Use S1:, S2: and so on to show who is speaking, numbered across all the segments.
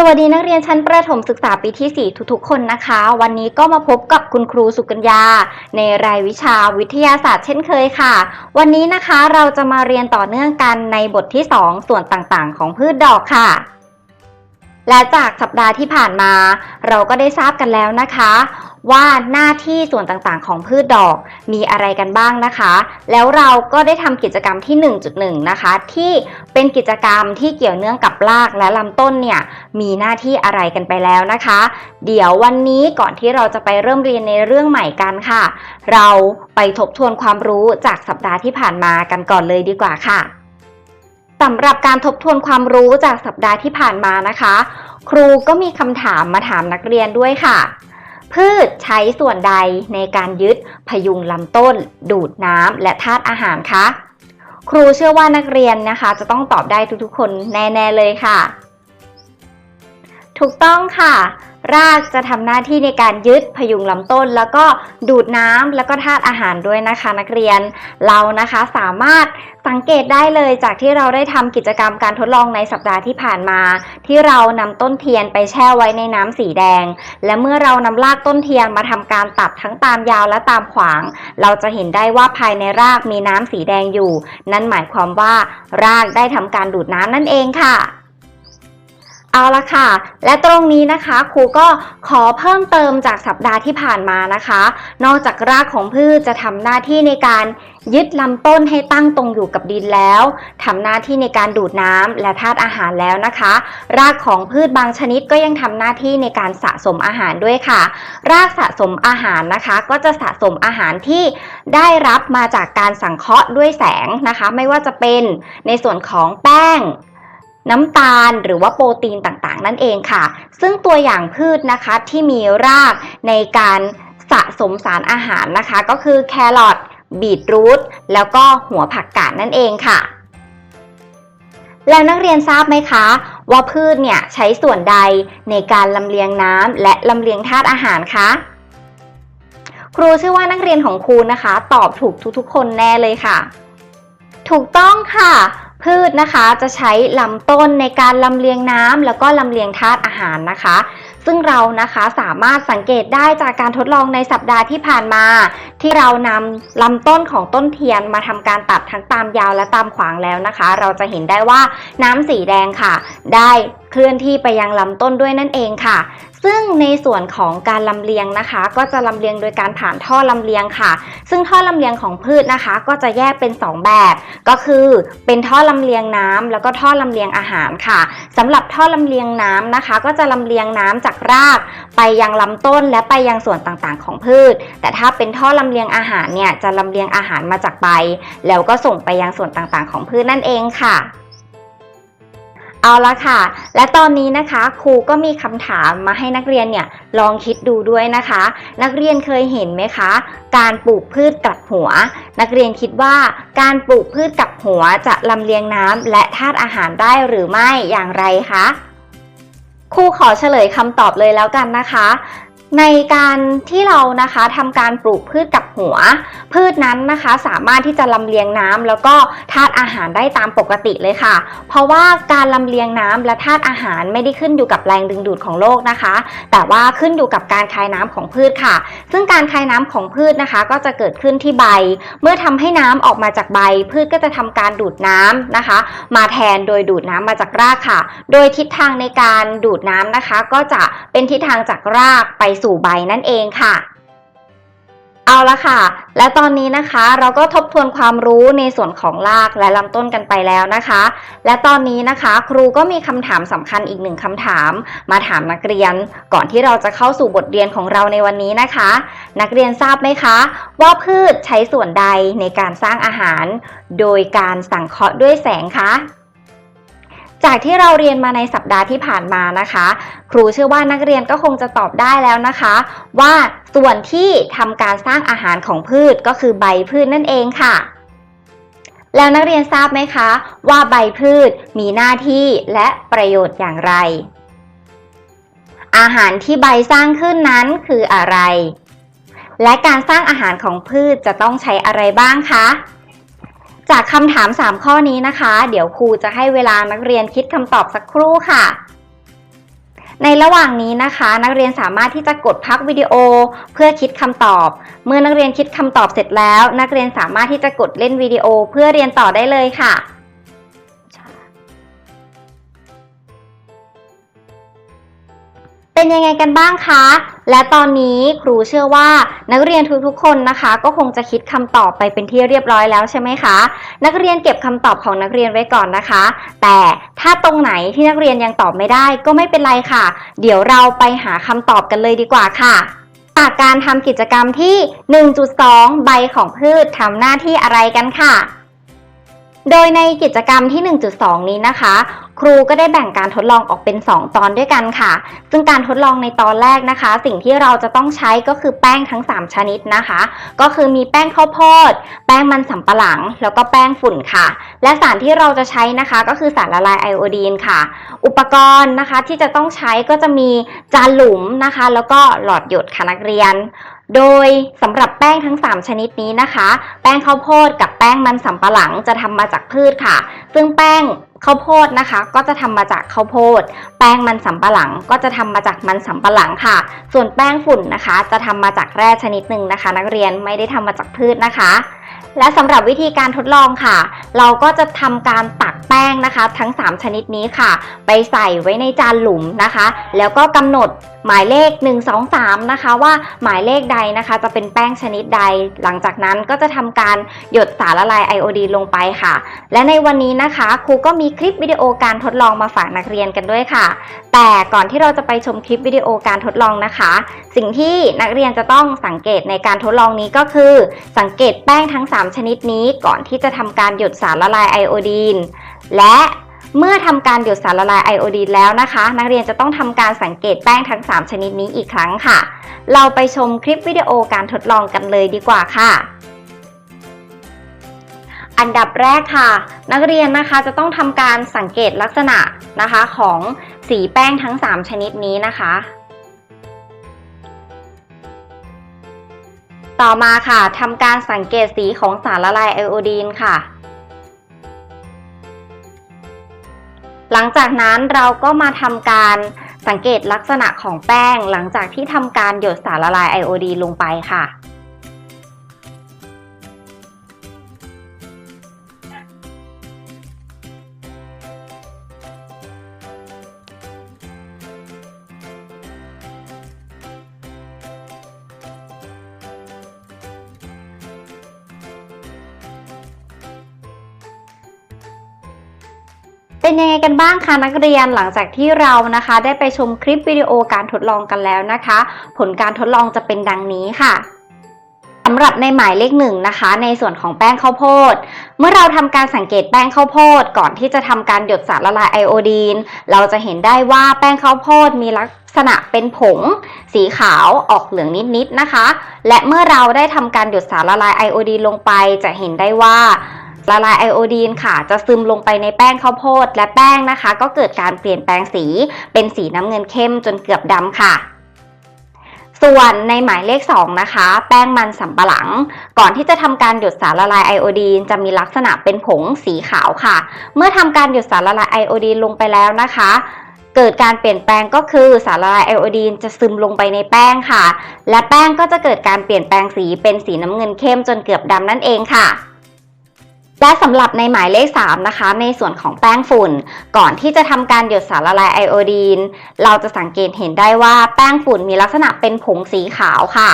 S1: สวัสดีนักเรียนชั้นประถมศึกษาปีที่ 4 ทุกๆ คนนะคะ วันนี้ก็มาพบกับคุณครูสุกัญญา ในรายวิชาวิทยาศาสตร์เช่นเคยค่ะ วันนี้นะคะเราจะมาเรียนต่อเนื่องกันในบทที่ 2 ส่วนต่างๆ ของพืชดอกค่ะ และจากสัปดาห์ที่ผ่านมา เราก็ได้ทราบกันแล้วนะคะ ว่าหน้าที่ส่วนต่างๆ ของพืชดอกมีอะไรกันบ้างนะคะ แล้วเราก็ได้ทำกิจกรรมที่ 1.1 นะคะ ที่เป็นกิจกรรมที่เกี่ยวเนื่องกับรากและลำต้นเนี่ยมีหน้าที่อะไรกันไปแล้วนะคะ เดี๋ยววันนี้ก่อนที่เราจะไปเริ่มเรียนในเรื่องใหม่กันค่ะ เราไปทบทวนความรู้จากสัปดาห์ที่ผ่านมากันก่อนเลยดีกว่าค่ะสำหรับการทบทวนความรู้จากสัปดาห์ที่ผ่านมานะคะ ครูก็มีคำถามมาถามนักเรียนด้วยค่ะ พืชใช้ส่วนใดในการยึดพยุงลำต้น ดูดน้ำและธาตุอาหารคะ ครูเชื่อว่านักเรียนนะคะ จะต้องตอบได้ทุกๆ คนแน่ ๆ เลยค่ะ ถูกต้องค่ะ รากจะทำหน้าที่ในการยึดพยุงลำต้น แล้วก็ดูดน้ำแล้วก็ธาตุอาหารด้วยนะคะนักเรียน เรานะคะสามารถสังเกตได้เลยจากที่เราได้ทำกิจกรรมการทดลองในสัปดาห์ที่ผ่านมา ที่เรานำต้นเทียนไปแช่ไว้ในน้ำสีแดง และเมื่อเรานำรากต้นเทียนมาทำการตัดทั้งตามยาวและตามขวาง เราจะเห็นได้ว่าภายในรากมีน้ำสีแดงอยู่ นั่นหมายความว่า รากได้ทำการดูดน้ำนั่นเองค่ะ เอาละค่ะ และตรงนี้นะคะครูก็ขอเพิ่มเติมจากสัปดาห์ที่ผ่านมานะคะ นอกจากรากของพืชจะทำหน้าที่ในการยึดลำต้นให้ตั้งตรงอยู่กับดินแล้วทำหน้าที่ในการดูดน้ำและธาตุอาหารแล้วนะคะ รากของพืชบางชนิดก็ยังทำหน้าที่ในการสะสมอาหารด้วยค่ะ รากสะสมอาหารนะคะ ก็จะสะสมอาหารที่ได้รับมาจากการสังเคราะห์ด้วยแสงนะคะ ไม่ว่าจะเป็นในส่วนของแป้ง น้ำตาลหรือว่าโปรตีนต่างๆ นั่นเองค่ะ ซึ่งตัวอย่างพืชนะคะที่มีรากในการสะสมสารอาหารนะคะ ก็คือแครอทบีทรูทแล้วก็หัวผักกาดนั่นเองค่ะ แล้วนักเรียนทราบไหมคะ ว่าพืชเนี่ยใช้ส่วนใดในการลำเลียงน้ำและลำเลียงธาตุอาหารคะครูเชื่อว่านักเรียนของครูนะคะ ตอบถูกทุกๆ คนแน่เลยค่ะ ถูกต้องค่ะ พืชนะคะจะใช้ลำต้นในการลำเลียงน้ำแล้วก็ลำเลียงธาตุอาหารนะคะ ซึ่งเรานะคะสามารถสังเกตได้จากการทดลองในสัปดาห์ที่ผ่านมา ที่เรานำลำต้นของต้นเทียนมาทำการตัดทั้งตามยาวและตามขวางแล้วนะคะ เราจะเห็นได้ว่าน้ำสีแดงค่ะ ได้เคลื่อนที่ไปยังลำต้นด้วยนั่นเองค่ะ ซึ่งในส่วนของการลำเลียงนะคะ ก็จะลำเลียงโดยการผ่านท่อลำเลียงค่ะ ซึ่งท่อลำเลียงของพืชนะคะ ก็จะแยกเป็น 2 แบบ ก็คือเป็นท่อลำเลียงน้ำแล้วก็ท่อลำเลียงอาหารค่ะสำหรับท่อลำเลียงน้ำนะคะ ก็จะลำเลียงน้ำจากราก ไปยังลำต้นและไปยังส่วนต่างๆ ของพืช แต่ถ้าเป็นท่อลำเลียงอาหารเนี่ยจะลำเลียงอาหารมาจากใบแล้วก็ส่งไปยังส่วนต่างๆ ของพืชนั่นเองค่ะ เอาละค่ะ และตอนนี้นะคะ ครูก็มีคำถามมาให้นักเรียนเนี่ยลองคิดดูด้วยนะคะ นักเรียนเคยเห็นไหมคะ การปลูกพืชกลับหัว นักเรียนคิดว่าการปลูกพืชกลับหัวจะลำเลียงน้ำและธาตุอาหารได้หรือไม่อย่างไรคะครูขอเฉลยคำตอบเลยแล้วกันนะคะ ในการที่เรานะคะทำการปลูกพืชกับหัว พืชนั้นนะคะสามารถที่จะลำเลียงน้ำแล้วก็ธาตุอาหารได้ตามปกติเลยค่ะ เพราะว่าการลำเลียงน้ำและธาตุอาหารไม่ได้ขึ้นอยู่กับแรงดึงดูดของโลกนะคะ แต่ว่าขึ้นอยู่กับการคายน้ำของพืชค่ะ ซึ่งการคายน้ำของพืชนะคะ ก็จะเกิดขึ้นที่ใบ เมื่อทำให้น้ำออกมาจากใบ พืชก็จะทำการดูดน้ำนะคะ มาแทนโดยดูดน้ำมาจากรากค่ะ โดยทิศทางในการดูดน้ำนะคะ ก็จะเป็นทิศทางจากรากไปสู่ใบนั่นเองค่ะ เอาละค่ะ และตอนนี้นะคะ เราก็ทบทวนความรู้ในส่วนของรากและลำต้นกันไปแล้วนะคะ และตอนนี้นะคะ ครูก็มีคำถามสำคัญอีกหนึ่งคำถาม มาถามนักเรียน ก่อนที่เราจะเข้าสู่บทเรียนของเราในวันนี้นะคะ นักเรียนทราบไหมคะ ว่าพืชใช้ส่วนใดในการสร้างอาหาร โดยการสังเคราะห์ด้วยแสงคะ จากที่เราเรียนมาในสัปดาห์ที่ผ่านมานะคะ ครูเชื่อว่านักเรียนก็คงจะตอบได้แล้วนะคะ ว่าส่วนที่ทำการสร้างอาหารของพืชก็คือใบพืชนั่นเองค่ะ แล้วนักเรียนทราบไหมคะ ว่าใบพืชมีหน้าที่และประโยชน์อย่างไร อาหารที่ใบสร้างขึ้นนั้นคืออะไร และการสร้างอาหารของพืชจะต้องใช้อะไรบ้างคะ จากคำถาม 3 ข้อนี้นะคะ เดี๋ยวครูจะให้เวลานักเรียนคิดคำตอบสักครู่ค่ะ ในระหว่างนี้นะคะ นักเรียนสามารถที่จะกดพักวิดีโอ เพื่อคิดคำตอบ เมื่อนักเรียนคิดคำตอบเสร็จแล้ว นักเรียนสามารถที่จะกดเล่นวิดีโอเพื่อเรียนต่อได้เลยค่ะ เป็นยังไงกันบ้างคะ และตอนนี้ครูเชื่อว่านักเรียนทุกๆคนนะคะ ก็คงจะคิดคำตอบไปเป็นที่เรียบร้อยแล้วใช่ไหมคะ นักเรียนเก็บคำตอบของนักเรียนไว้ก่อนนะคะ แต่ถ้าตรงไหนที่นักเรียนยังตอบไม่ได้ก็ไม่เป็นไรค่ะ เดี๋ยวเราไปหาคำตอบกันเลยดีกว่าค่ะจากการทำกิจกรรมที่ 1.2 ใบของพืชทำหน้าที่อะไรกันค่ะ โดยในกิจกรรมที่ 1.2 นี้นะคะ ครูก็ได้แบ่งการทดลองออกเป็น 2 ตอนด้วยกันค่ะ ซึ่งการทดลองในตอนแรกนะคะ สิ่งที่เราจะต้องใช้ก็คือแป้งทั้ง 3 ชนิดนะคะ ก็คือมีแป้งข้าวโพด แป้งมันสำปะหลัง แล้วก็แป้งฝุ่นค่ะ และสารที่เราจะใช้นะคะก็คือสารละลายไอโอดีนค่ะ อุปกรณ์นะคะที่จะต้องใช้ก็จะมีจานหลุมนะคะ แล้วก็หลอดหยดค่ะนักเรียน โดยสำหรับแป้งทั้ง 3 ชนิดนี้นะคะ แป้งข้าวโพดกับแป้งมันสำปะหลังจะทำมาจากพืชค่ะ ซึ่งแป้งข้าวโพดนะคะ ก็จะทำมาจากข้าวโพด แป้งมันสำปะหลังก็จะทำมาจากมันสำปะหลังค่ะ ส่วนแป้งฝุ่นนะคะ จะทำมาจากแร่ชนิดหนึ่งนะคะ นักเรียนไม่ได้ทำมาจากพืชนะคะและสำหรับวิธีการทดลองค่ะ เราก็จะทำการตักแป้งนะคะ ทั้ง 3 ชนิดนี้ค่ะ ไปใส่ไว้ในจานหลุมนะคะ แล้วก็กำหนด หมายเลข 1 2 3 นะคะ ว่าหมายเลขใดนะคะ จะเป็นแป้งชนิดใด หลังจากนั้นก็จะทำการหยดสารละลายไอโอดีนลงไปค่ะ และในวันนี้นะคะครูก็มีคลิปวิดีโอการทดลองมาฝากนักเรียนกันด้วยค่ะ แต่ก่อนที่เราจะไปชมคลิปวิดีโอการทดลองนะคะ สิ่งที่นักเรียนจะต้องสังเกตในการทดลองนี้ก็คือ สังเกตแป้งทั้ง 3 ชนิดนี้ก่อนที่จะทำการหยดสารละลายไอโอดีนและ เมื่อทำการหยดสารละลายไอโอดีนแล้วนะคะ นักเรียนจะต้องทำการสังเกตแป้งทั้ง 3 ชนิดนี้อีกครั้งค่ะ เราไปชมคลิปวิดีโอการทดลองกันเลยดีกว่าค่ะอันดับแรกค่ะ นักเรียนนะคะจะต้องทำการสังเกตลักษณะนะคะของสีแป้งทั้ง 3 ชนิดนี้นะคะ ต่อมาค่ะทำการสังเกตสีของสารละลายไอโอดีนค่ะ หลังจากนั้นเราก็มาทำการสังเกตลักษณะของแป้ง หลังจากที่ทำการหยดสารละลายไอโอดีนลงไปค่ะ งไงกันบ้างคะนักเรียนหลังจากที่เรานะคะ ได้ไปชมคลิปวิดีโอการทดลองกันแล้วนะคะ ผลการทดลองจะเป็นดังนี้ค่ะสำหรับในหมายเลขหนึ่งนะคะ ในส่วนของแป้งข้าวโพด เมื่อเราทำการสังเกตแป้งข้าวโพด ก่อนที่จะทำการหยดสารละลายไอโอดีน เราจะเห็นได้ว่าแป้งข้าวโพดมีลักษณะเป็นผง สีขาวออกเหลืองนิดๆนะคะ และเมื่อเราได้ทำการหยดสารละลายไอโอดีนลงไป จะเห็นได้ว่า ละลายไอโอดีนค่ะ จะซึมลงไปในแป้งข้าวโพด และแป้งนะคะ ก็เกิดการเปลี่ยนแปลงสีเป็นสีน้ำเงินเข้มจนเกือบดำค่ะส่วนในหมายเลข 2 นะคะ แป้งมันสำปะหลัง ก่อนที่จะทำการหยดสารละลายไอโอดีนจะมีลักษณะเป็นผงสีขาวค่ะ เมื่อทำการหยดสารละลายไอโอดีนลงไปแล้วนะคะ เกิดการเปลี่ยนแปลงก็คือสารละลายไอโอดีนจะซึมลงไปในแป้งค่ะ และแป้งก็จะเกิดการเปลี่ยนแปลงสีเป็นสีน้ำเงินเข้มจนเกือบดำนั่นเองค่ะ และสำหรับในหมายเลข 3 นะคะ ในส่วนของแป้งฝุ่น ก่อนที่จะทำการหยดสารละลายไอโอดีน เราจะสังเกตเห็นได้ว่าแป้งฝุ่นมีลักษณะเป็นผงสีขาวค่ะ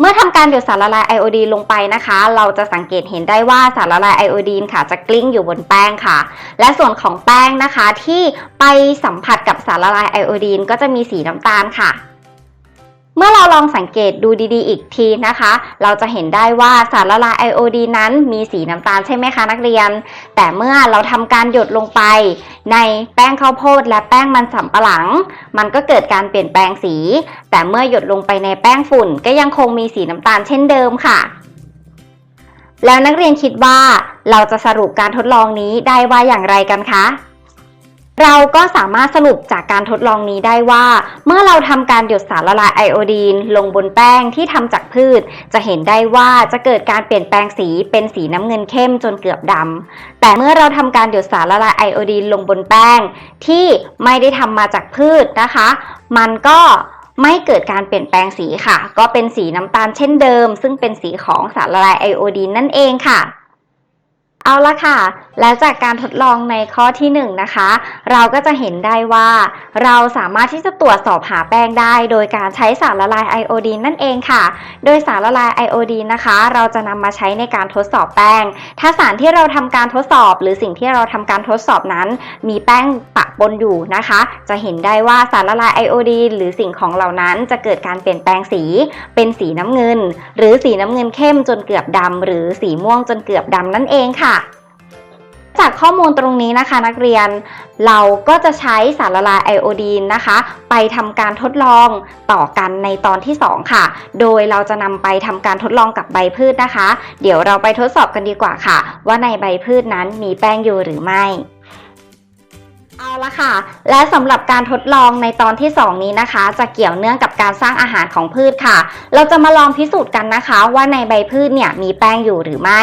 S1: เมื่อทำการหยดสารละลายไอโอดีนลงไปนะคะ เราจะสังเกตเห็นได้ว่าสารละลายไอโอดีนค่ะ จะกลิ้งอยู่บนแป้งค่ะ และส่วนของแป้งนะคะที่ไปสัมผัสกับสารละลายไอโอดีนก็จะมีสีน้ำตาลค่ะ เมื่อเราลองสังเกตดูดีๆ อีกทีนะคะ เราจะเห็นได้ว่าสารละลายไอโอดีนนั้นมีสีน้ำตาลใช่ไหมคะนักเรียน แต่เมื่อเราทำการหยดลงไป ในแป้งข้าวโพดและแป้งมันสำปะหลัง มันก็เกิดการเปลี่ยนแปลงสี แต่เมื่อหยดลงไปในแป้งฝุ่น ก็ยังคงมีสีน้ำตาลเช่นเดิมค่ะ แล้วนักเรียนคิดว่าเราจะสรุปการทดลองนี้ได้ว่าอย่างไรกันคะ เราก็สามารถสรุปจากการทดลองนี้ได้ว่า เมื่อเราทำการหยดสารละลายไอโอดีน ลงบนแป้งที่ทำจากพืช จะเห็นได้ว่าจะเกิดการเปลี่ยนแปลงสีเป็นสีน้ำเงินเข้มจนเกือบดำแต่เมื่อเราทำการหยดสารละลายไอโอดีนลงบนแป้ง ที่ไม่ได้ทำมาจากพืชนะคะ มันก็ไม่เกิดการเปลี่ยนแปลงสีค่ะ ก็เป็นสีน้ำตาลเช่นเดิม ซึ่งเป็นสีของสารละลายไอโอดีนนั่นเองค่ะ เอาละค่ะ และจากการทดลองในข้อที่1นงนะคะ เราก็จะเห็นได้ว่า เราสามารถที่จะตรวจสอบหาแป้งได้ โดยการใช้สารละลายไอโอดีนนั่นเองค่ะ โดยสารละลายไอโอดีนนะคะ เราจะนำมาใช้ในการทดสอบแป้ง ถ้าสารที่เราทำการทดสอบ หรือสิ่งที่เราทำการทดสอบนั้น มีแป้งปะปนอยู่นะคะ จะเห็นได้ว่าสารละลายไอโอดีนหรือสิ่งของเหล่านั้นจะเกิดการเปลี่ยนแปลงสี เป็นสีน้ำเงิน หรือสีน้ำเงินเข้มจนเกือบดำหรือสีม่วงจนเกือบดำนั่นเองค่ะ จากข้อมูลตรงนี้นะคะนักเรียน เราก็จะใช้สารละลายไอโอดีนนะคะ ไปทำการทดลองต่อกันในตอนที่ 2 ค่ะ โดยเราจะนำไปทำการทดลองกับใบพืชนะคะ เดี๋ยวเราไปทดสอบกันดีกว่าค่ะ ว่าในใบพืชนั้นมีแป้งอยู่หรือไม่ เอาละค่ะ และสำหรับการทดลองในตอนที่ 2 นี้นะคะ จะเกี่ยวเนื่องกับการสร้างอาหารของพืชค่ะ เราจะมาลองพิสูจน์กันนะคะ ว่าในใบพืชเนี่ยมีแป้งอยู่หรือไม่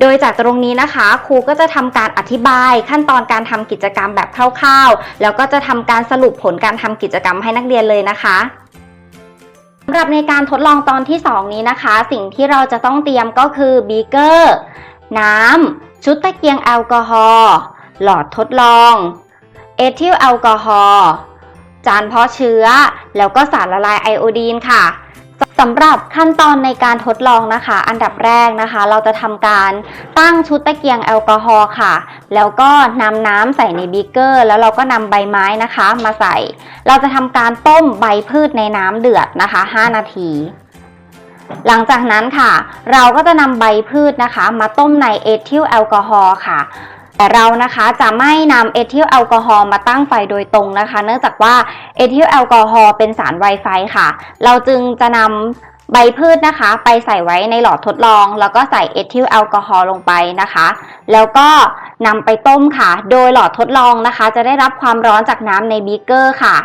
S1: โดยจากตรงนี้นะคะ ครูก็จะทำการอธิบายขั้นตอนการทำกิจกรรมแบบคร่าวๆ แล้วก็จะทำการสรุปผลการทำกิจกรรมให้นักเรียนเลยนะคะสำหรับในการทดลองตอนที่ 2 นี้นะคะ สิ่งที่เราจะต้องเตรียมก็คือบีเกอร์น้ำชุดตะเกียงแอลกอฮอล์หลอดทดลอง เอทิลแอลกอฮอล์จานเพาะเชื้อ แล้วก็สารละลายไอโอดีนค่ะสำหรับขั้นตอนในการทดลองนะคะ อันดับแรกนะคะ เราจะทำการตั้งชุดตะเกียงแอลกอฮอล์ค่ะ แล้วก็นำน้ำใส่ในบีเกอร์ แล้วเราก็นำใบไม้นะคะ มาใส่ เราจะทำการต้มใบพืชในน้ำเดือดนะคะ 5 นาที หลังจากนั้นค่ะ เราก็จะนำใบพืชนะคะ มาต้มในเอทิลแอลกอฮอล์ค่ะ แต่เรานะคะจะไม่นำเอทิลแอลกอฮอล์มาตั้งไฟโดยตรงนะคะ เนื่องจากว่าเอทิลแอลกอฮอล์เป็นสารไวไฟค่ะ เราจึงจะนำใบพืชนะคะ ไปใส่ไว้ในหลอดทดลอง แล้วก็ใส่เอทิลแอลกอฮอล์ลงไปนะคะ แล้วก็นำไปต้มค่ะ โดยหลอดทดลองนะคะ จะได้รับความร้อนจากน้ำในบีเกอร์ค่ะ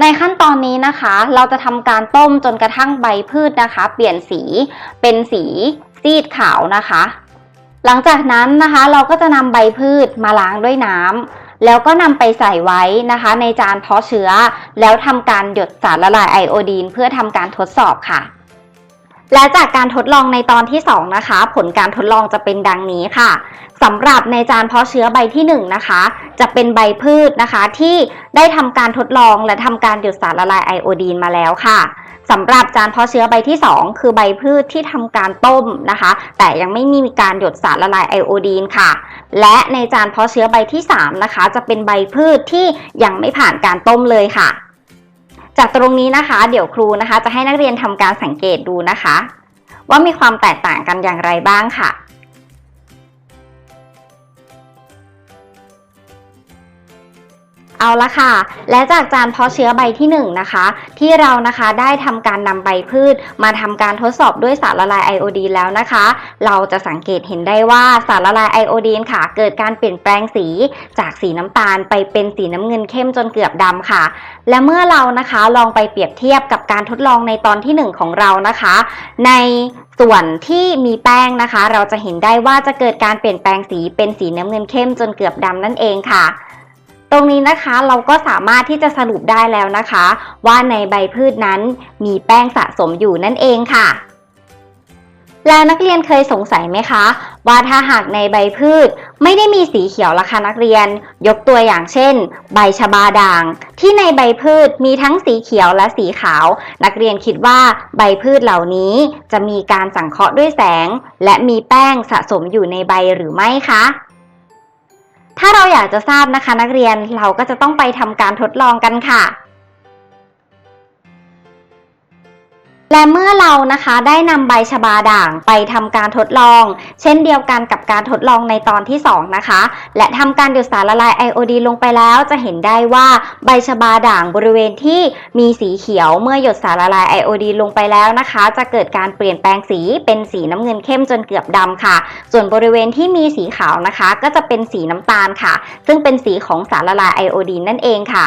S1: ในขั้นตอนนี้นะคะ เราจะทำการต้มจนกระทั่งใบพืชนะคะ เปลี่ยนสีเป็นสีซีดขาวนะคะ หลังจากนั้นนะคะเราก็จะนำใบพืชมาล้างด้วยน้ำแล้วก็นำไปใส่ไว้นะคะ ในจานเพาะเชื้อ แล้วทำการหยดสารละลายไอโอดีน เพื่อทำการทดสอบค่ะ และจากการทดลองในตอนที่ 2 นะคะ ผลการทดลองจะเป็นดังนี้ค่ะสำหรับในจานเพาะเชื้อใบที่1นะคะ จะเป็นใบพืชนะคะที่ได้ทำการทดลองและทำการหยดสารละลายไอโอดีนมาแล้วค่ะ สำหรับจานเพาะเชื้อใบที่ 2 คือใบพืชที่ทำการต้มนะคะ แต่ยังไม่มีการหยดสารละลายไอโอดีนค่ะ และในจานเพาะเชื้อใบที่ 3 นะคะ จะเป็นใบพืชที่ยังไม่ผ่านการต้มเลยค่ะ จากตรงนี้นะคะ เดี๋ยวครูนะคะ จะให้นักเรียนทำการสังเกตดูนะคะ ว่ามีความแตกต่างกันอย่างไรบ้างค่ะ เอาละค่ะ และจากจานเพาะเชื้อใบที่1นงนะคะ ที่เรานะคะได้ทำการนำใบพืช มาทำการทดสอบด้วยสารละลายไอโอดีนแล้วนะคะ เราจะสังเกตเห็นได้ว่าสารละลายไอโอดีนค่ะ เกิดการเปลี่ยนแปลงสีจากสีน้ำตาล ไปเป็นสีน้ำเงินเข้มจนเกือบดำค่ะ และเมื่อเรานะคะลองไปเปรียบเทียบกับการทดลองในตอนที่ 1 ของเรานะคะ ในส่วนที่มีแป้งนะคะ เราจะเห็นได้ว่าจะเกิดการเปลี่ยนแปลงสีเป็นสีน้ำเงินเข้มจนเกือบดำนั่นเองค่ะ ตรงนี้นะคะเราก็สามารถที่จะสรุปได้แล้วนะคะ ว่าในใบพืชนั้นมีแป้งสะสมอยู่นั่นเองค่ะ แล้วนักเรียนเคยสงสัยไหมคะ ว่าถ้าหากในใบพืชไม่ได้มีสีเขียวล่ะคะนักเรียน ยกตัวอย่างเช่น ใบชบาด่าง ที่ในใบพืชมีทั้งสีเขียวและสีขาว นักเรียนคิดว่าใบพืชเหล่านี้จะมีการสังเคราะห์ด้วยแสง และมีแป้งสะสมอยู่ในใบหรือไม่คะ ถ้าเราอยากจะทราบนะคะนักเรียนเราก็จะต้องไปทำการทดลองกันค่ะ และเมื่อเรานะคะได้นำใบชบาด่างไปทำการทดลอง เช่นเดียวกันกับการทดลองในตอนที่ 2 นะคะ และทำการหยดสารละลายไอโอดีลงไปแล้วจะเห็นได้ว่าใบชบาด่างบริเวณที่มีสีเขียวเมื่อหยดสารละลายไอโอดีลงไปแล้วนะคะ จะเกิดการเปลี่ยนแปลงสีเป็นสีน้ำเงินเข้มจนเกือบดำค่ะ ส่วนบริเวณที่มีสีขาวนะคะ ก็จะเป็นสีน้ำตาลค่ะ ซึ่งเป็นสีของสารละลายไอโอดีนนั่นเองค่ะ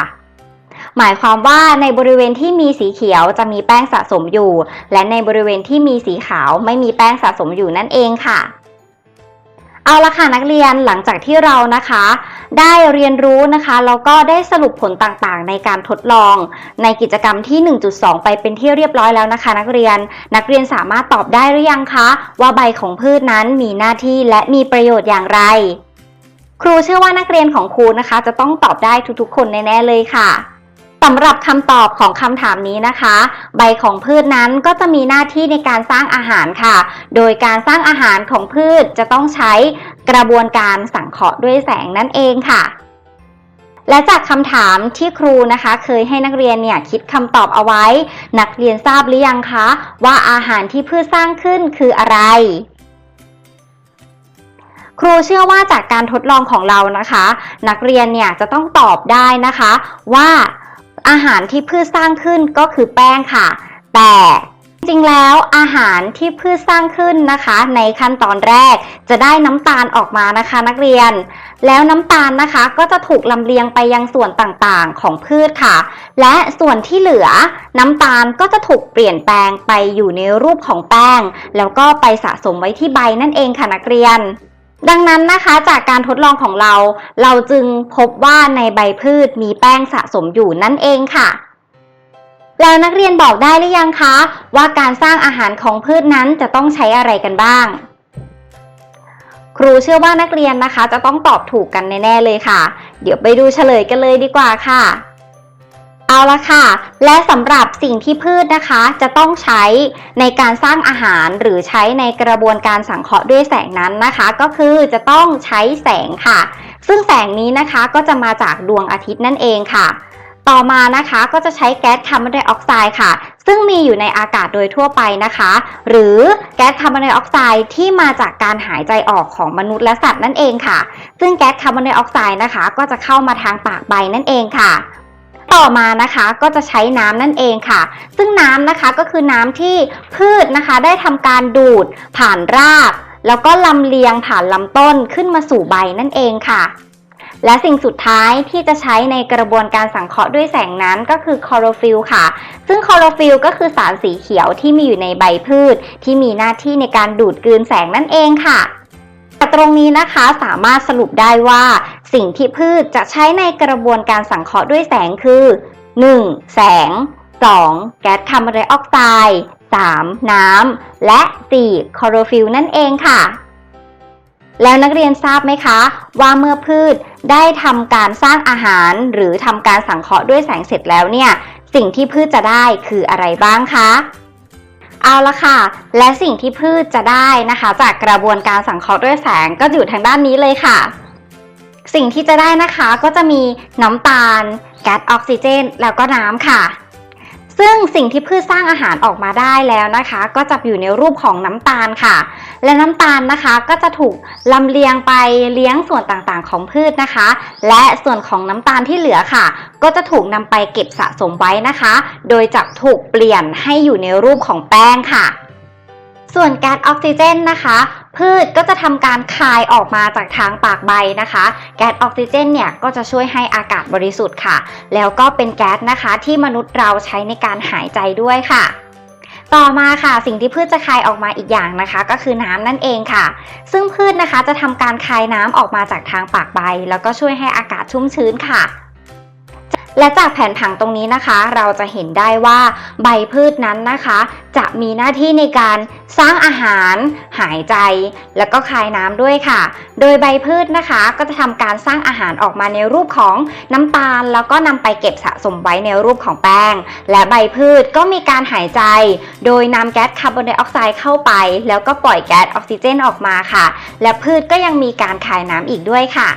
S1: หมายความว่าในบริเวณที่มีสีเขียวจะมีแป้งสะสมอยู่ และในบริเวณที่มีสีขาวไม่มีแป้งสะสมอยู่นั่นเองค่ะเอาละค่ะนักเรียนหลังจากที่เรานะคะ ได้เรียนรู้นะคะแล้วก็ได้สรุปผลต่างๆ ในการทดลอง ในกิจกรรมที่ 1.2 ไปเป็นที่เรียบร้อยแล้วนะคะ นักเรียนนักเรียนสามารถตอบได้หรือยังคะ ว่าใบของพืชนั้นมีหน้าที่และมีประโยชน์อย่างไร ครูเชื่อว่านักเรียนของครูนะคะ จะต้องตอบได้ทุกๆ คนแน่ๆเลยค่ะ สำหรับคำตอบของคำถามนี้นะคะ ใบของพืชนั้นก็จะมีหน้าที่ในการสร้างอาหารค่ะ โดยการสร้างอาหารของพืชจะต้องใช้กระบวนการสังเคราะห์ด้วยแสงนั่นเองค่ะ และจากคำถามที่ครูนะคะ เคยให้นักเรียนเนี่ยคิดคำตอบเอาไว้ นักเรียนทราบหรือยังคะ ว่าอาหารที่พืชสร้างขึ้นคืออะไรครูเชื่อว่าจากการทดลองของเรานะคะ นักเรียนเนี่ยจะต้องตอบได้นะคะ ว่า อาหารที่พืชสร้างขึ้นก็คือแป้งค่ะ แต่จริงแล้วอาหารที่พืชสร้างขึ้นนะคะ ในขั้นตอนแรกจะได้น้ำตาลออกมานะคะนักเรียน แล้วน้ำตาลนะคะก็จะถูกลำเลียงไปยังส่วนต่างๆของพืชค่ะ และส่วนที่เหลือน้ำตาลก็จะถูกเปลี่ยนแปลงไปอยู่ในรูปของแป้ง แล้วก็ไปสะสมไว้ที่ใบนั่นเองค่ะนักเรียน ดังนั้นนะคะจากการทดลองของเรา เราจึงพบว่าในใบพืชมีแป้งสะสมอยู่นั่นเองค่ะ แล้วนักเรียนบอกได้หรือยังคะ ว่าการสร้างอาหารของพืชนั้นจะต้องใช้อะไรกันบ้าง ครูเชื่อว่านักเรียนนะคะ จะต้องตอบถูกกันแน่ๆเลยค่ะ เดี๋ยวไปดูเฉลยกันเลยดีกว่าค่ะ เอาละค่ะ และสำหรับสิ่งที่พืชนะคะ จะต้องใช้ในการสร้างอาหารหรือใช้ในกระบวนการสังเคราะห์ด้วยแสงนั้นนะคะ ก็คือจะต้องใช้แสงค่ะ ซึ่งแสงนี้นะคะก็จะมาจากดวงอาทิตย์นั่นเองค่ะ ต่อมานะคะก็จะใช้แก๊สคาร์บอนไดออกไซด์ค่ะ ซึ่งมีอยู่ในอากาศโดยทั่วไปนะคะ หรือแก๊สคาร์บอนไดออกไซด์ที่มาจากการหายใจออกของมนุษย์และสัตว์นั่นเองค่ะ ซึ่งแก๊สคาร์บอนไดออกไซด์นะคะ ก็จะเข้ามาทางปากใบนั่นเองค่ะ ต่อมานะคะก็จะใช้น้ำนั่นเองค่ะ ซึ่งน้ำนะคะก็คือน้ำที่พืชนะคะได้ทำการดูดผ่านราก แล้วก็ลำเลียงผ่านลำต้นขึ้นมาสู่ใบนั่นเองค่ะ และสิ่งสุดท้ายที่จะใช้ในกระบวนการสังเคราะห์ด้วยแสงนั้นก็คือคลอโรฟิลค่ะ ซึ่งคลอโรฟิลก็คือสารสีเขียวที่มีอยู่ในใบพืช ที่มีหน้าที่ในการดูดกลืนแสงนั่นเองค่ะแต่ตรงนี้นะคะสามารถสรุปได้ว่า สิ่งที่พืชจะใช้ในกระบวนการสังเคราะห์ด้วยแสงคือ 1. แสง 2. แก๊สคาร์บอนไดออกไซด์ 3. น้ำ และ 4. คลอโรฟิลนั่นเองค่ะ แล้วนักเรียนทราบไหมคะ ว่าเมื่อพืชได้ทำการสร้างอาหารหรือทำการสังเคราะห์ด้วยแสงเสร็จแล้วเนี่ย สิ่งที่พืชจะได้คืออะไรบ้างคะ เอาละค่ะ และสิ่งที่พืชจะได้นะคะ จากกระบวนการสังเคราะห์ด้วยแสงก็อยู่ทางด้านนี้เลยค่ะ สิ่งที่จะได้นะคะก็จะมีน้ำตาล แก๊สออกซิเจน แล้วก็น้ำค่ะ ซึ่งสิ่งที่พืชสร้างอาหารออกมาได้แล้วนะคะ ก็จะอยู่ในรูปของน้ำตาลค่ะ และน้ำตาลนะคะก็จะถูกลำเลียงไปเลี้ยงส่วนต่างๆ ของพืชนะคะ และส่วนของน้ำตาลที่เหลือค่ะ ก็จะถูกนำไปเก็บสะสมไว้นะคะ โดยจะถูกเปลี่ยนให้อยู่ในรูปของแป้งค่ะ ส่วนแก๊สออกซิเจนนะคะ พืชก็จะทำการคายออกมาจากทางปากใบนะคะ แก๊สออกซิเจนเนี่ยก็จะช่วยให้อากาศบริสุทธิ์ค่ะ แล้วก็เป็นแก๊สนะคะที่มนุษย์เราใช้ในการหายใจด้วยค่ะ ต่อมาค่ะสิ่งที่พืชจะคายออกมาอีกอย่างนะคะ ก็คือน้ำนั่นเองค่ะ ซึ่งพืชนะคะจะทำการคายน้ำออกมาจากทางปากใบ แล้วก็ช่วยให้อากาศชุ่มชื้นค่ะ และจากแผนผังตรงนี้นะคะ เราจะเห็นได้ว่าใบพืชนั้นนะคะ จะมีหน้าที่ในการสร้างอาหาร หายใจ แล้วก็คายน้ำด้วยค่ะ โดยใบพืชนะคะ ก็จะทำการสร้างอาหารออกมาในรูปของน้ำตาล แล้วก็นำไปเก็บสะสมไว้ในรูปของแป้ง และใบพืชก็มีการหายใจ โดยนำแก๊สคาร์บอนไดออกไซด์เข้าไป แล้วก็ปล่อยแก๊สออกซิเจนออกมาค่ะ และพืชก็ยังมีการคายน้ำอีกด้วยค่ะ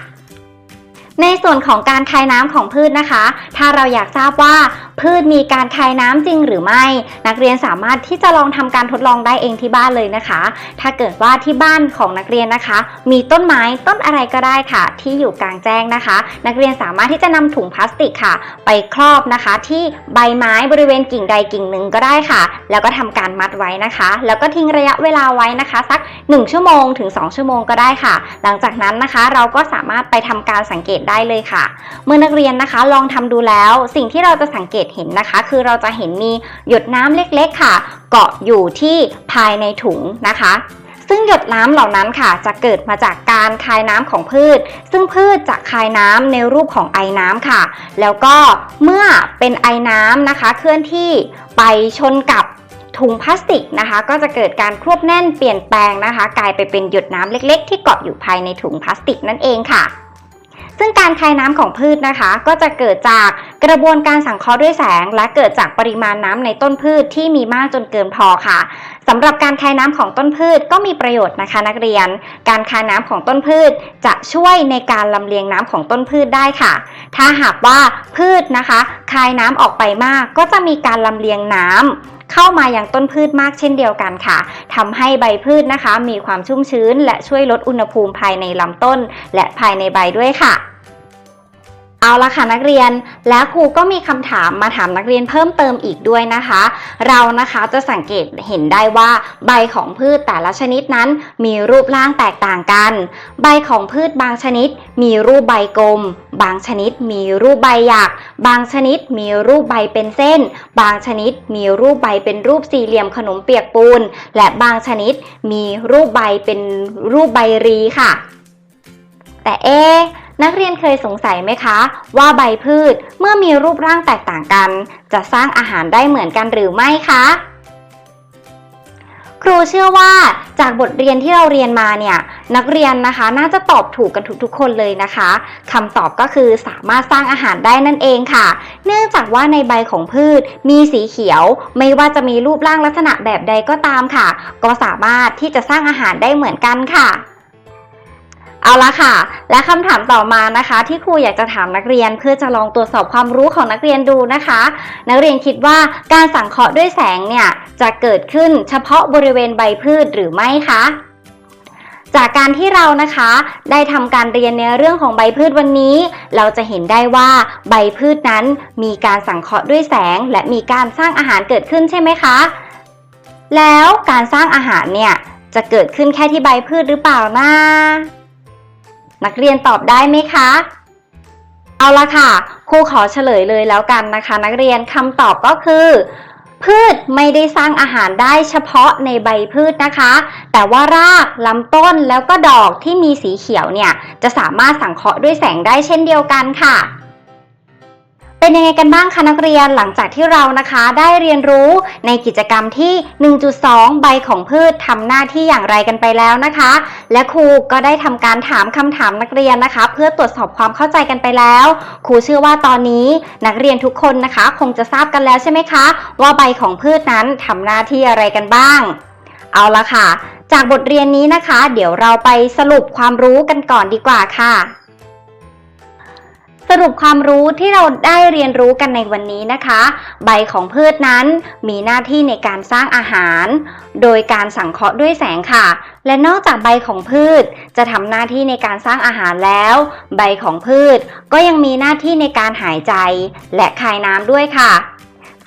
S1: ในส่วนของการคายน้ำของพืชนะคะ ถ้าเราอยากทราบว่า พืชมีการคายน้ำจริงหรือไม่ นักเรียนสามารถที่จะลองทำการทดลองได้เองที่บ้านเลยนะคะ ถ้าเกิดว่าที่บ้านของนักเรียนนะคะ มีต้นไม้ต้นอะไรก็ได้ค่ะ ที่อยู่กลางแจ้งนะคะ นักเรียนสามารถที่จะนำถุงพลาสติกค่ะ ไปครอบนะคะ ที่ใบไม้บริเวณกิ่งใดกิ่งหนึ่งก็ได้ค่ะ แล้วก็ทำการมัดไว้นะคะ แล้วก็ทิ้งระยะเวลาไว้นะคะ สัก 1 ชั่วโมงถึง 2 ชั่วโมงก็ได้ค่ะ หลังจากนั้นนะคะ เราก็สามารถไปทำการสังเกตได้เลยค่ะ เมื่อนักเรียนนะคะ ลองทำดูแล้ว สิ่งที่เราจะสังเกตเห็นนะคะ คือเราจะเห็นมีหยดน้ำเล็กๆค่ะ เกาะอยู่ที่ภายในถุงนะคะซึ่งหยดน้ำเหล่านั้นค่ะ จะเกิดมาจากการคายน้ำของพืช ซึ่งพืชจะคายน้ำในรูปของไอน้ำค่ะ แล้วก็เมื่อเป็นไอน้ำนะคะ เคลื่อนที่ไปชนกับถุงพลาสติกนะคะ ก็จะเกิดการควบแน่นเปลี่ยนแปลงนะคะ กลายไปเป็นหยดน้ำเล็ก ๆ ที่เกาะอยู่ภายในถุงพลาสติกนั่นเองค่ะ ซึ่งการคายน้ำของพืชนะคะ ก็จะเกิดจากกระบวนการสังเคราะห์ด้วยแสง และเกิดจากปริมาณน้ำในต้นพืชที่มีมากจนเกินพอค่ะสำหรับการคายน้ำของต้นพืชก็มีประโยชน์นะคะ นักเรียน การคายน้ำของต้นพืช จะช่วยในการลำเลียงน้ำของต้นพืชได้ค่ะ ถ้าหากว่าพืชนะคะ คายน้ำออกไปมากก็จะมีการลำเลียงน้ำ เข้ามาอย่างต้นพืชมากเช่นเดียวกันค่ะทำให้ใบพืชนะคะ มีความชุ่มชื้น และช่วยลดอุณหภูมิภายในลำต้น และภายในใบด้วยค่ะ เอาละค่ะนักเรียน และครูก็มีคำถามมาถามนักเรียนเพิ่มเติมอีกด้วยนะคะ เรานะคะจะสังเกตเห็นได้ว่า ใบของพืชแต่ละชนิดนั้น มีรูปร่างแตกต่างกัน ใบของพืชบางชนิด มีรูปใบกลม บางชนิดมีรูปใบหยัก บางชนิดมีรูปใบเป็นเส้น บางชนิดมีรูปใบเป็นรูปสี่เหลี่ยมขนมเปียกปูน และบางชนิดมีรูปใบเป็นรูปใบรีค่ะ แต่เอ๊ นักเรียนเคยสงสัยไหมคะ ว่าใบพืชเมื่อมีรูปร่างแตกต่างกัน จะสร้างอาหารได้เหมือนกันหรือไม่คะ ครูเชื่อว่าจากบทเรียนที่เราเรียนมาเนี่ยนักเรียนนะคะน่าจะตอบถูกกันทุกๆคนเลยนะคะคำตอบก็คือสามารถสร้างอาหารได้นั่นเองค่ะ เนื่องจากว่าในใบของพืชมีสีเขียว ไม่ว่าจะมีรูปร่างลักษณะแบบใดก็ตามค่ะ ก็สามารถที่จะสร้างอาหารได้เหมือนกันค่ะ เอาละค่ะ และคำถามต่อมานะคะ ที่ครูอยากจะถามนักเรียนเพื่อจะลองตรวจสอบความรู้ของนักเรียนดูนะคะ นักเรียนคิดว่าการสังเคราะห์ด้วยแสงเนี่ยจะเกิดขึ้นเฉพาะบริเวณใบพืชหรือไม่คะจากการที่เรานะคะได้ทำการเรียนในเรื่องของใบพืชวันนี้ เราจะเห็นได้ว่าใบพืชนั้นมีการสังเคราะห์ด้วยแสง และมีการสร้างอาหารเกิดขึ้นใช่ไหมคะ แล้วการสร้างอาหารเนี่ยจะเกิดขึ้นแค่ที่ใบพืชหรือเปล่านะ นักเรียนตอบได้ไหมคะ เอาละค่ะ ครูขอเฉลยเลยแล้วกันนะคะ นักเรียนคำตอบก็คือ พืชไม่ได้สร้างอาหารได้เฉพาะในใบพืชนะคะ แต่ว่ารากลำต้นแล้วก็ดอกที่มีสีเขียวเนี่ย จะสามารถสังเคราะห์ด้วยแสงได้เช่นเดียวกันค่ะ เป็นยังไงกันบ้างคะนักเรียนหลังจากที่เรานะคะได้เรียนรู้ในกิจกรรมที่ 1.2 ใบของพืชทำหน้าที่อย่างไรกันไปแล้วนะคะ และครูก็ได้ทำการถามคำถามนักเรียนนะคะ เพื่อตรวจสอบความเข้าใจกันไปแล้ว ครูเชื่อว่าตอนนี้นักเรียนทุกคนนะคะ คงจะทราบกันแล้วใช่ไหมคะ ว่าใบของพืชนั้นทำหน้าที่อะไรกันบ้าง เอาละค่ะ จากบทเรียนนี้นะคะ เดี๋ยวเราไปสรุปความรู้กันก่อนดีกว่าค่ะ สรุปความรู้ที่เราได้เรียนรู้กันในวันนี้นะคะ ใบของพืชนั้นมีหน้าที่ในการสร้างอาหาร โดยการสังเคราะห์ด้วยแสงค่ะ และนอกจากใบของพืชจะทำหน้าที่ในการสร้างอาหารแล้ว ใบของพืชก็ยังมีหน้าที่ในการหายใจ และคายน้ำด้วยค่ะ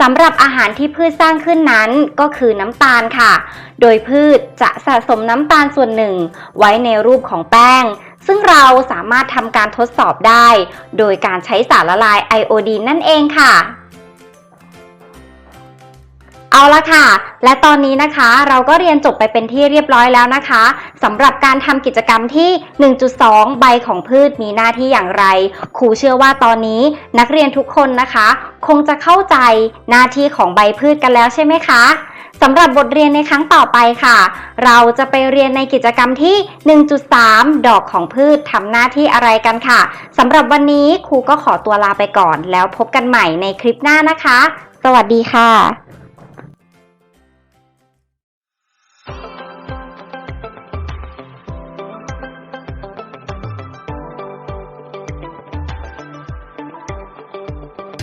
S1: สำหรับอาหารที่พืชสร้างขึ้นนั้นก็คือน้ำตาลค่ะ โดยพืชจะสะสมน้ำตาลส่วนหนึ่ง ไว้ในรูปของแป้ง ซึ่งเราสามารถทำการทดสอบได้ โดยการใช้สารละลายไอโอดีนนั่นเองค่ะเอาละค่ะ และตอนนี้นะคะเราก็เรียนจบไปเป็นที่เรียบร้อยแล้วนะคะสำหรับการทำกิจกรรมที่ 1.2 ใบของพืชมีหน้าที่อย่างไร ครูเชื่อว่าตอนนี้นักเรียนทุกคนนะคะ คงจะเข้าใจหน้าที่ของใบพืชกันแล้วใช่ไหมคะ สำหรับบทเรียนในครั้งต่อไปค่ะ เราจะไปเรียนในกิจกรรมที่ 1.3 ดอกของพืชทำหน้าที่อะไรกันค่ะสำหรับวันนี้ครูก็ขอตัวลาไปก่อน แล้วพบกันใหม่ในคลิปหน้านะคะ สวัสดีค่ะ